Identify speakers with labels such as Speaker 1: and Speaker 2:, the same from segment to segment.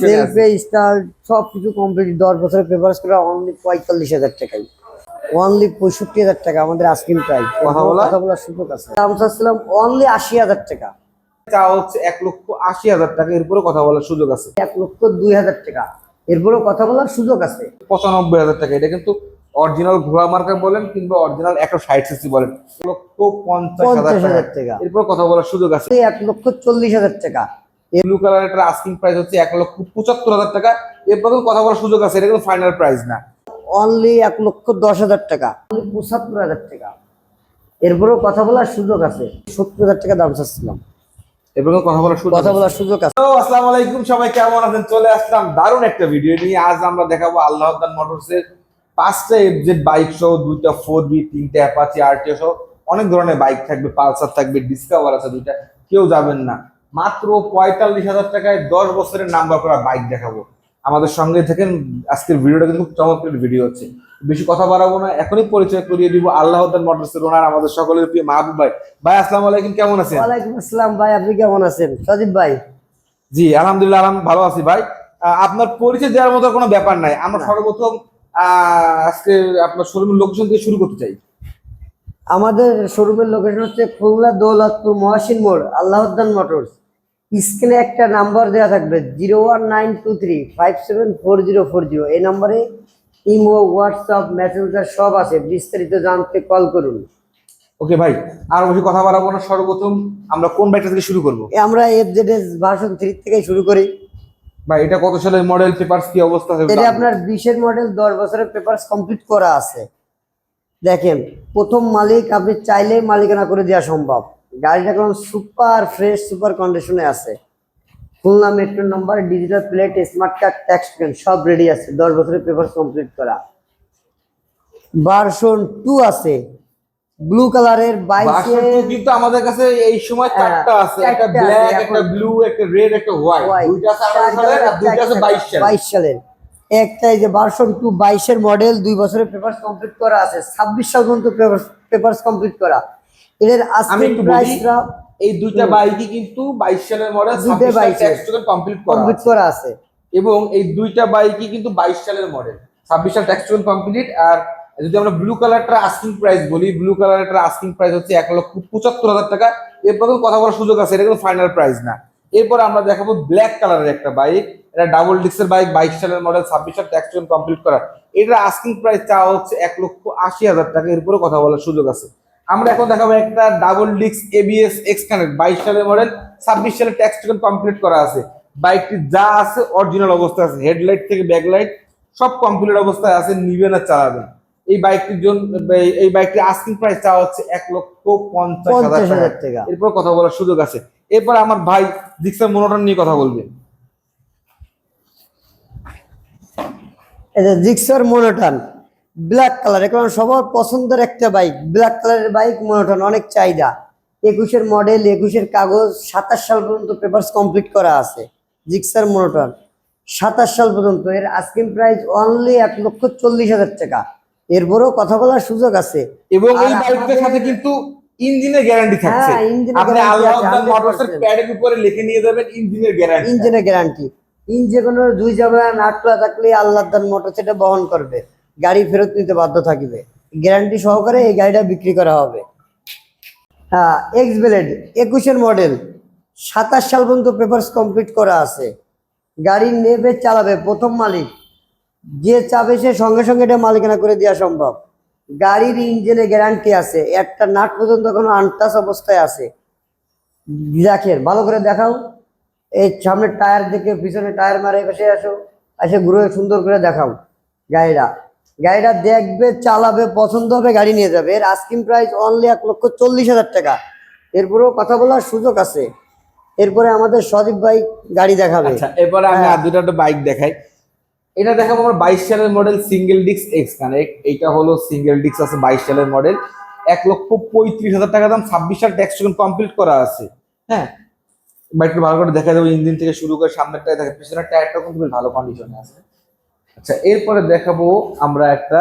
Speaker 1: সেলফে star সব কিছু complete দশ বছরের পেপারস করে অনলি পঁয়তাল্লিশ হাজার টাকাই। অনলি পঁয়ষট্টি হাজার টাকা আমাদের আস্কিং প্রাইস
Speaker 2: কথা
Speaker 1: বলার সুযোগ আছে। দাম চাচ্ছিলাম অনলি আশি হাজার টাকা।
Speaker 2: চা হচ্ছে এক লক্ষ আশি হাজার টাকা এরপরে কথা বলার সুযোগ আছে।
Speaker 1: এক লক্ষ দুই হাজার টাকা। এরপরেও কথা বলার সুযোগ আছে।
Speaker 2: পঁচানব্বই হাজার টাকা এটা কিন্তু অরিজিনাল ঘোড়া মার্কা বলেন কিংবা অরিজিনাল একশো ষাট সিসি বলেন। এক লক্ষ পঞ্চাশ হাজার টাকা। এরপর কথা বলার সুযোগ আছে।
Speaker 1: এক লক্ষ চল্লিশ হাজার টাকা।
Speaker 2: ব্লু কালারের আস্কিং প্রাইস হচ্ছে এক লক্ষ পঁচাত্তর হাজার টাকা। এরপর কথা বলার সুযোগ আছে এটা কিন্তু ফাইনাল প্রাইস না।
Speaker 1: অনলি এক লক্ষ দশ হাজার টাকা। পঁচাত্তর হাজার টাকা। এরপরেও কথা বলার সুযোগ আছে সত্তর হাজার টাকা দাম চাচ্ছিলাম।
Speaker 2: কিন্তু কথা বলার সুযোগ
Speaker 1: কথা বলার সুযোগ আছে।
Speaker 2: আসসালামু আলাইকুম সবাই কেমন আছেন? চলে আসলাম দারুণ একটা ভিডিও নিয়ে। আজ আমরা দেখাবো আল্লাহদান মোটরস এর পাঁচটা এফজেড বাইক সহ দুইটা ফোর বি তিনটা অ্যাপাচি আরটিও সহ। অনেক ধরনের বাইক থাকবে পালসার থাকবে ডিসকাভার আছে দুইটা। কেউ যাবেন না। মাত্র পঁয়তাল্লিশ হাজার টাকায় দশ বছরের নাম্বার করা বাইক দেখাবো। আমাদের সঙ্গে থাকেন আজকের ভিডিওটা কিন্তু খুব চমৎকার ভিডিও হচ্ছে। বেশি কথা বাড়াবো না এখনই পরিচয় করিয়ে দিব আল্লাহদান মোটরস এর ওনার আমাদের সকলের প্রিয় মাহবুব ভাই। ভাই আসসালামু আলাইকুম কেমন আছেন?
Speaker 1: ওয়ালাইকুম আসসালাম ভাই আপনি কেমন আছেন? সজীব ভাই।
Speaker 2: জি আলহামদুলিল্লাহ আলহাম ভালো আছি ভাই। আপনার পরিচয় দেওয়ার মতো কোনো ব্যাপার নাই। আমরা সর্বপ্রথম আজকে আপনার শোরুমের লোকেশন থেকে শুরু করতে চাই।
Speaker 1: আমাদের শোরুমের লোকেশন হচ্ছে খুলনা দৌলতপুর মহাসিন মোড় আল্লাহদ্দান মোটরস। স্ক্রিনে একটা নাম্বার দেওয়া থাকবে zero one nine two three five seven four zero four zero. এই নম্বরে ইমো হোয়াটসঅ্যাপ মেসেঞ্জার সব আছে বিস্তারিত জানতে কল করুন।
Speaker 2: ওকে ভাই আর বেশি কথা বাড়াবো না সর্বপ্রথম আমরা কোন বাইকটা থেকে শুরু করব?
Speaker 1: আমরা F Z S version three থেকে শুরু করি।
Speaker 2: ভাই এটা কত সালের মডেল পেপারস কি অবস্থা আছে?
Speaker 1: এটা আপনার বিশের মডেল দশ বছরের পেপার কমপ্লিট করা আছে। দেখেন প্রথম মালিক আপনি চাইলেই মালিকানা করে দেওয়া সম্ভব। গাড়িটা এখন সুপার ফ্রেশ সুপার কন্ডিশনে আছে। Khulna metro number digital plate smart card tax সব রেডি আছে। দশ বছরের পেপার কমপ্লিট করা। ভার্সন টু আছে। ব্লু কালারের বাইশে
Speaker 2: কিন্তু আমাদের কাছে এই সময়
Speaker 1: হ্যাঁ,
Speaker 2: চারটা আছে। একটা ব্ল্যাক একটা ব্লু একটা রেড একটা হোয়াইট দুইটা আছে সালের আর দুইটা আছে বাইশ সালের।
Speaker 1: বাইশ সালের। একটা এই যে ভার্সন টু বাইশের মডেল দুই বছরের পেপার কমপ্লিট করা আছে। ছাব্বিশ সাল পর্যন্ত পেপার কমপ্লিট করা। এদের
Speaker 2: বলি,
Speaker 1: প্রাইসটা
Speaker 2: এই দুইটা বাইকই কিন্তু বাইশ সালের মডেল
Speaker 1: দুইটাই 22 এর।
Speaker 2: কমপ্লিট করা
Speaker 1: কমপ্লিট করা আছে।
Speaker 2: এবং এই দুইটা বাইকই কিন্তু বাইশ সালের মডেল ছাব্বিশ সাল ট্যাক্স কমপ্লিট আর যদি আমরা ব্লু কালারটা আস্কিং প্রাইস বলি ব্লু কালারটা আস্কিং প্রাইস হচ্ছে এক লক্ষ পঁচাত্তর হাজার টাকা। এরপর কথা বলার সুযোগ আছে এটা কিন্তু ফাইনাল প্রাইস না। এরপর আমরা দেখাবো ব্ল্যাক কালারের একটা বাইক এটা ডাবল ডিস্কের বাইক বাইশ সালের মডেল ছাব্বিশ সাল ট্যাক্স কমপ্লিট করা এটার আস্কিং প্রাইস চাওয়া হচ্ছে এক লক্ষ আশি হাজার টাকা এরপরে কথা বলার সুযোগ আছে। আমরা এখন দেখাবো একটা double disc ABS X connect বাইশ সালের মডেল ছাব্বিশ সালে ট্যাক্স কমপ্লিট করা আছে। বাইকটি যা আছে অরিজিনাল অবস্থায় আছে। হেডলাইট থেকে ব্যাকলাইট সব কমপ্লিট অবস্থায় আছে নিবেন আর চালাবেন। এই বাইকটির জন্য এই- বাইকটির আস্কিং প্রাইস চাওয়া হচ্ছে এক লক্ষ পঞ্চাশ হাজার টাকা। এরপর কথা বলার সুযোগ আছে। এরপর আমার ভাই জিক্সার মনোটন নিয়ে কথা বলবে।
Speaker 1: জিক্সার মনোটন ব্ল্যাক কালার এখন সবার পছন্দের একটা বাইক ব্ল্যাক কালারের বাইক মনোটন অনেক চাহিদা। একুশের মডেল একুশের কাগজ সাতাশ সাল পর্যন্ত পেপারস কমপ্লিট করা আছে। Gixxer monotone. সাতাশ সাল পর্যন্ত এর আস্কিং প্রাইস অনলি এক লক্ষ চল্লিশ হাজার টাকা। এরপরেও কথা বলার সুযোগ আছে।
Speaker 2: এবং এই বাইকটার সাথে কিন্তু ইঞ্জিনের গ্যারান্টি থাকছে। আপনি আল্লাহ মোটরসের প্যাডের উপরে লিখে নিয়ে যাবেন ইঞ্জিনের গ্যারান্টি
Speaker 1: ইঞ্জিনের গ্যারান্টি ইঞ্জে কোনো দুই যাবে নাট খোলা থাকলে আল্লাহ মোটর সেটা বহন করবে। গাড়ি ফেরত নিতে বাধ্য থাকবে। গ্যারান্টি সহকারে এই গাড়িটা বিক্রি করা হবে। হ্যাঁ এক্স ব্লেড একুশের মডেল সাতাশ সাল পর্যন্ত পেপারস কমপ্লিট করা আছে। গাড়ি নেবে, চালাবে, প্রথম মালিক। যে চাবে সে সঙ্গে সঙ্গে এটা মালিকানা করে দেওয়া সম্ভব। গাড়ির ইঞ্জিনে গ্যারান্টি আছে। একটা নাট পর্যন্ত এখনও আনটাস অবস্থায় আছে। দেখেন, ভালো করে দেখাও। এই সামনে টায়ার দেখে পিছনে টায়ার মারে এসে আসো। এসে ঘুরে সুন্দর করে দেখাও গাড়িটা। গাড়িটা দেখবে চালাবে পছন্দ হবে গাড়ি নিয়ে যাবে। এর আস্কিং প্রাইস অনলি এক লক্ষ চল্লিশ হাজার টাকা। এরপরেও কথা বলার সুযোগ আছে। এরপরে আমাদের সদীপ ভাই গাড়ি দেখাবে।
Speaker 2: আচ্ছা এরপরে আমি
Speaker 1: হ্যাঁ।
Speaker 2: আর দুটো বাইক দেখাই। এটা দেখাবো আমার বাইশ সালের model single disc X connect এইটা হলো সিঙ্গেল ডিস্ক আছে বাইশ সালের মডেল এক লক্ষ পঁয়ত্রিশ হাজার টাকা দাম ছাব্বিশ সাল ট্যাক্স কমপ্লিট করা আছে। হ্যাঁ? বাইকটা ভালো করে দেখা যাবে ইঞ্জিন থেকে শুরু করে সামনের টায়ার দেখে পিছনের টায়ারটা কিন্তু ভালো কন্ডিশনে আছে। আচ্ছা এরপরে দেখাবো আমরা একটা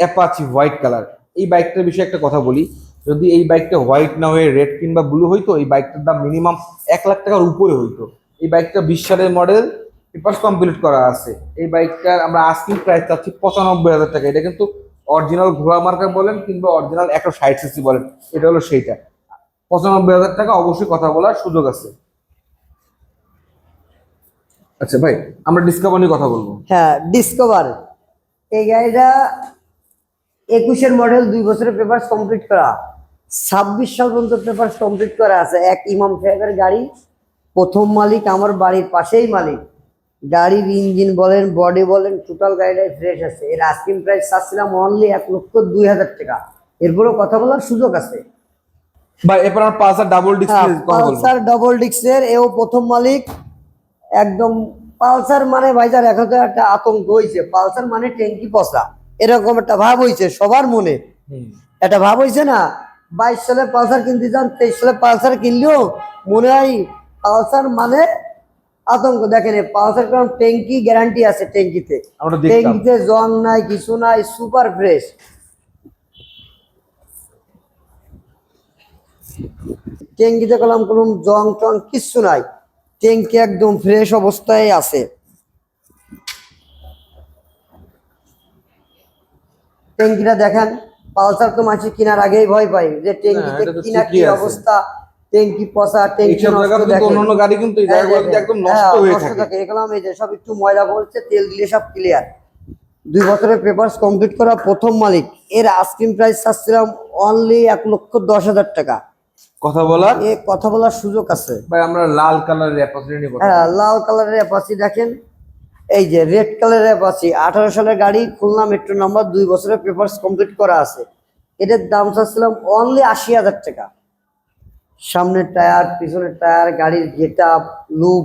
Speaker 2: অ্যাপাচি হোয়াইট কালার এই বাইকটার বিষয়ে একটা কথা বলি, যদি এই বাইকটা হোয়াইট না হয়ে রেড কিংবা ব্লু হইতো, এই বাইকটার দাম মিনিমাম এক লাখ টাকার উপরে হইতো। এই বাইকটা বিশ সালের মডেল পেপারস কমপ্লিট করা আছে। এই বাইকটার আমরা আস্কিং প্রাইস চাচ্ছি পঁচানব্বই হাজার টাকা। এটা কিন্তু অরিজিনাল ঘোড়া মার্কা বলেন কিংবা অরিজিনাল একশো ষাট সিসি বলেন, এটা হলো সেইটা। পঁচানব্বই হাজার টাকা অবশ্যই কথা বলার সুযোগ আছে। আচ্ছা ভাই আমরা ডিসকাভার নিয়ে কথা বলব।
Speaker 1: হ্যাঁ ডিসকভার এই গাড়িটা একুশের মডেল দুই বছরের পেপার কমপ্লিট করা। ছাব্বিশ সাল পর্যন্ত পেপার কমপ্লিট করা আছে। এক ইমাম সাহেবের গাড়ি। প্রথম মালিক আমার বাড়ির পাশেই মালিক। গাড়ির ইঞ্জিন বলেন বডি বলেন টোটাল গাড়িটাই ফ্রেশ আছে। এর আস্কিং প্রাইস চাচ্ছিলাম অনলি এক লক্ষ দুই হাজার টাকা। এরপরেও কথা বলার সুযোগ আছে।
Speaker 2: ভাই এরপর পালসার ডাবল ডিস্ক
Speaker 1: হ্যাঁ,
Speaker 2: কথা বলব।
Speaker 1: পালসার ডবল ডিক্সের এও প্রথম মালিক। একদম পালসার মানে ভাইজার এখন তো একটা আতঙ্ক হয়েছে পালসার মানে ট্যাঙ্কি পচা। এরকম একটা ভাব হয়েছে সবার মনে। একটা ভাব হয়েছে না বাইশ সালে পালসার কিনতে যান তেইশ সালে পালসার কিনলেও মনে হয় পালসার মানে আতঙ্ক। দেখেন পালসার কারণ ট্যাঙ্কি গ্যারান্টি আছে ট্যাঙ্কিতে। ট্যাঙ্কিতে জং নাই কিছু নাই সুপার ফ্রেশ ট্যাঙ্কিতে কলাম কোনো জং টং কিচ্ছু নাই। ট্যাঙ্কি একদম ফ্রেশ অবস্থায় আছে। ট্যাঙ্কিটা দেখেন পালসার তো মাছি কেনার আগেই ভয় পাই যে ট্যাঙ্কিতে কিনা কি অবস্থা ট্যাঙ্কি পচা ট্যাঙ্কি নষ্ট দেখেন।
Speaker 2: অন্যান্য গাড়ি কিন্তু এই
Speaker 1: হ্যাঁ,
Speaker 2: জায়গাগুলোতে একদম
Speaker 1: হ্যাঁ,
Speaker 2: নষ্ট হয়ে থাকে।
Speaker 1: এগুলো এই যে সব একটু ময়লা পড়ছে তেল দিলে সব ক্লিয়ার দুই বছরের পেপারস কমপ্লিট করা প্রথম মালিক। এর আইসক্রিম প্রাইস চাচ্ছিলাম অনলি এক লক্ষ দশ হাজার টাকা।
Speaker 2: কথা বলার?
Speaker 1: এ কথা বলার সুযোগ আছে।
Speaker 2: ভাই আমরা লাল কালারের নিয়ে কথা
Speaker 1: হ্যাঁ লাল কালারের অ্যাপাচি দেখেন। এই যে রেড কালারের অ্যাপাচি আঠারো সালের গাড়ি খুলনা মেট্রো নাম্বার দুই বছরের পেপারস কমপ্লিট করা আছে। এটার দাম চাচ্ছিলাম অনলি আশি হাজার টাকা। সামনের টায়ার পিছনের টায়ার গাড়ির গেট আপ লুক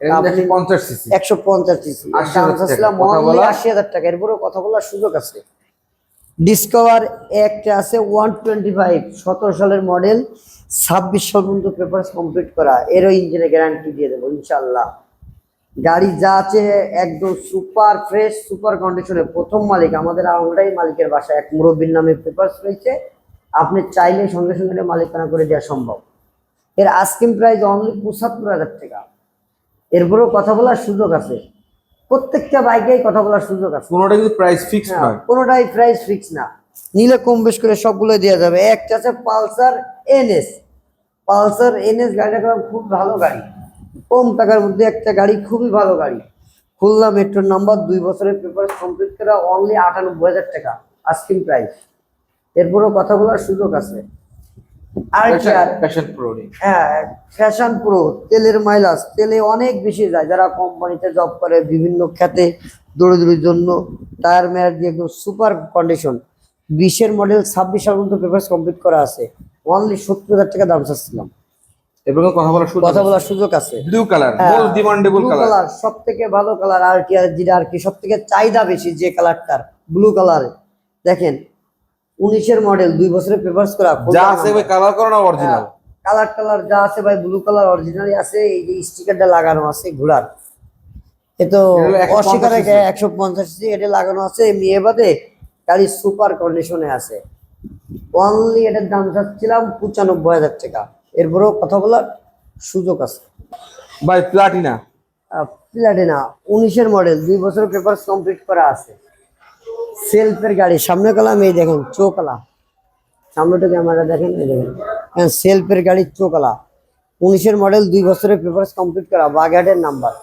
Speaker 2: এটা পঞ্চাশ সিসি
Speaker 1: একশো পঞ্চাশ সিসি
Speaker 2: 80,000 টাকা।
Speaker 1: চাচ্ছিলাম
Speaker 2: কথা
Speaker 1: অনলি
Speaker 2: বলা?
Speaker 1: আশি হাজার টাকা। এরপরেও কথা বলার সুযোগ আছে। ডিসকভার একটা আছে ওয়ান টোয়েন্টি ফাইভ সতেরো সালের মডেল ছাব্বিশ সাল পর্যন্ত পেপার কমপ্লিট করা। এরও ইঞ্জিনের গ্যারান্টি দিয়ে দেবো ইনশাল্লাহ গাড়ি যা আছে, একদম সুপার ফ্রেশ সুপার কন্ডিশনে প্রথম মালিক, আমাদের আমরাই মালিকের বাসা, এক মুরব্বীর নামে পেপার রয়েছে। আপনি চাইলে সঙ্গে সঙ্গে মালিকানা করে দেওয়া সম্ভব। এর আস্কিং প্রাইস অনলি পঁচাত্তর হাজার টাকা। এরপরেও কথা বলার সুযোগ আছে। প্রত্যেকটা বাইকেই কথা বলার সুযোগ আছে।
Speaker 2: কোনোটা কিন্তু প্রাইস ফিক্স না
Speaker 1: কোনোটাই প্রাইস ফিক্স না। নিলে কম বেশ করে সবগুলো দেওয়া যাবে। একটা আছে পালসার এনএস। পালসার এনএস গাড়িটা খুব ভালো গাড়ি। কম টাকার মধ্যে একটা গাড়ি খুবই ভালো গাড়ি। খুলনা মেট্রোর নাম্বার দুই বছরের পেপার কমপ্লিট করা অনলি আটানব্বই হাজার টাকা আস্কিং প্রাইস এরপরেও কথা বলার সুযোগ আছে। আর
Speaker 2: প্যাশন প্রো
Speaker 1: হ্যাঁ ফ্যাশন প্রো তেলের মাইলাস তেলে অনেক বেশি যায়। যারা কোম্পানিতে জব করে বিভিন্ন খাতে দৌড়দৌড়ির জন্য টায়ার মেয়ার দিয়ে একদম সুপার কন্ডিশন বিশের মডেল ছাব্বিশ সাল পর্যন্ত পেপার কমপ্লিট করা আছে। অনলি সত্তর হাজার টাকা দাম চাচ্ছিলাম।
Speaker 2: এবং কথা বলার সুযোগ
Speaker 1: কথা বলার সুযোগ আছে।
Speaker 2: Blue colour most demandable colour
Speaker 1: colour সব থেকে ভালো কালার আর কি আর যেটা আর কি সব থেকে চাহিদা বেশি যে কালারটার ব্লু কালার দেখেন উনিশের মডেল দুই বছরের পেপার্স করা
Speaker 2: যা আছে ভাই কালার করো না অরিজিনাল
Speaker 1: কালার টালার যা আছে ভাই ব্লু কালার অরিজিনালি আছে এই যে স্টিকারটা লাগানো আছে ঘোড়ার। এ তো
Speaker 2: এটা 150
Speaker 1: অস্বীকারে একশো পঞ্চাশ এটা লাগানো আছে মেয়ে বাদে গাড়ি সুপার কন্ডিশনে আছে। অনলি এটার দাম চাচ্ছিলাম পঁচানব্বই হাজার টাকা। এরপরেও কথা বলার সুযোগ আছে।
Speaker 2: ভাই প্লাটিনা
Speaker 1: প্লাটিনা উনিশের মডেল দুই বছর পেপার কমপ্লিট করা আছে। সেলফের গাড়ি সামনে কলাম এই দেখেন চোকলা। সামনেটা ক্যামেরা দেখেন এই দেখেন। হ্যাঁ সেলফের গাড়ি চোকলা। উনিশের মডেল দুই বছরের পেপার কমপ্লিট করা বাগেটের নাম্বার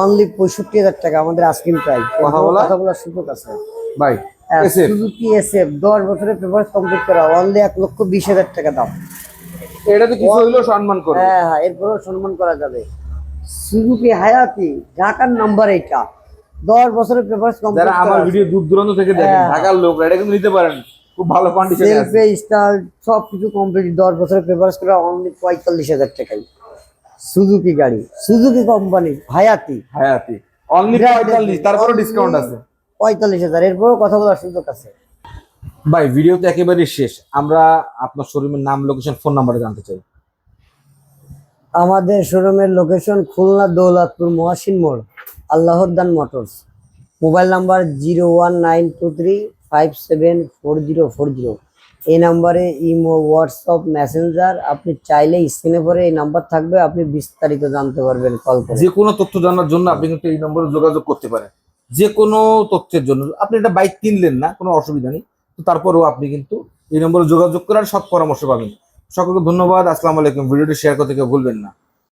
Speaker 1: অনলি পঁয়ষট্টি হাজার টাকা আমাদের আস্কিং প্রাইস
Speaker 2: কথা বলা?
Speaker 1: কথা বলার সুযোগ আছে।
Speaker 2: ভাই
Speaker 1: হ্যাঁ,
Speaker 2: এসএফ।
Speaker 1: সুজুকি এসএফ দশ বছরের পেপার কমপ্লিট করা অনলি এক লক্ষ বিশ হাজার টাকা দাম।
Speaker 2: এটা তো কিছু হইলেও সম্মান করবে।
Speaker 1: হ্যাঁ হ্যাঁ এরপরেও সম্মান করা যাবে। সুজুকি হায়াতি ঢাকার নাম্বার এইটা। দশ বছরের পেপার
Speaker 2: যারা আমার ভিডিও দূর দূরান্ত থেকে দেখেন
Speaker 1: হ্যাঁ।
Speaker 2: ঢাকার লোক এটা কিন্তু নিতে পারেন। খুব ভালো কন্ডিশনে আছে।
Speaker 1: সব কিছু কমপ্লিট দশ বছরের পেপার করা অনলি পঁয়তাল্লিশ হাজার টাকাই সুজুকি গাড়ি সুজুকি কোম্পানি হায়াতি
Speaker 2: হায়াতি অনলি পঁয়তাল্লিশ তারপরে ডিসকাউন্ট আছে।
Speaker 1: পঁয়তাল্লিশ হাজার। এরপরেও কথা বলার সুযোগ আছে।
Speaker 2: ভাই ভিডিও তো একেবারে শেষ। আমরা আপনার শোরুমের নাম লোকেশন ফোন নাম্বারটা জানতে চাই।
Speaker 1: আমাদের শোরুমের লোকেশন খুলনা দৌলতপুর মহাসিন মোড়। আল্লাহর দান motors. Mobile number zero one nine two three five seven four zero four zero. এই নাম্বারে ইমো, হোয়াটসঅ্যাপ, মেসেঞ্জার, আপনি চাইলে স্ক্রিনে পরে এই নাম্বার থাকবে, আপনি বিস্তারিত জানতে পারবেন কল করে।
Speaker 2: যে কোনো তথ্য জানার জন্য আপনি কিন্তু এই নম্বরে যোগাযোগ করতে পারেন। যে কোনো তথ্যের জন্য। আপনি একটা বাইক কিনলেন না, কোনো অসুবিধা নেই। তো তারপরেও আপনি কিন্তু এই নম্বরে যোগাযোগ করার সব পরামর্শ পাবেন। সকলকে ধন্যবাদ। আসসালামু আলাইকুম। ভিডিওটি শেয়ার করতে কেউ ভুলবেন না।